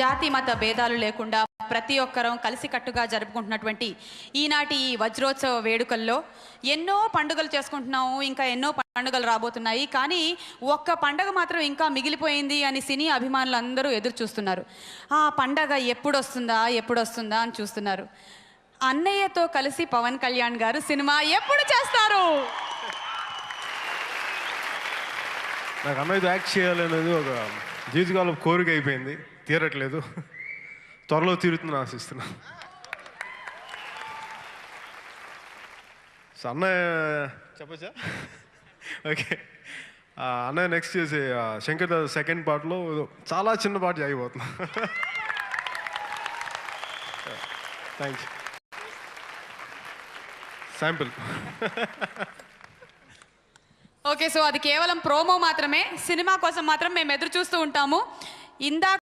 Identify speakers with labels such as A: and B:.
A: జాతి మత భేదాలు లేకుండా ప్రతి ఒక్కరం కలిసికట్టుగా జరుపుకుంటున్నటువంటి ఈనాటి ఈ వజ్రోత్సవ వేడుకల్లో ఎన్నో పండుగలు చేసుకుంటున్నాము ఇంకా ఎన్నో పండుగలు రాబోతున్నాయి. కానీ ఒక్క పండగ మాత్రం ఇంకా మిగిలిపోయింది అని సినీ అభిమానులు అందరూ ఎదురు చూస్తున్నారు ఆ పండగ ఎప్పుడొస్తుందా ఎప్పుడొస్తుందా అని చూస్తున్నారు. అన్నయ్యతో కలిసి పవన్ కళ్యాణ్ గారు సినిమా ఎప్పుడు చేస్తారు?
B: నాకు అన్నయ్యతో యాక్ట్ చేయాలనేది ఒక జీవితకాలం కోరిక అయిపోయింది. తీరట్లేదు. త్వరలో తీరుతుందని ఆశిస్తున్నా సో అన్నయ్య చెప్పచ్చా? ఓకే. అన్నయ్య నెక్స్ట్ చేసే శంకర్ దాదా సెకండ్ పార్ట్లో చాలా చిన్న పాట అయిపోతున్నా thank you sample
A: okay so అది కేవలం ప్రోమో మాత్రమే. సినిమా కోసం మాత్రం మేము ఎదురు చూస్తూ ఉంటాము. ఇందాక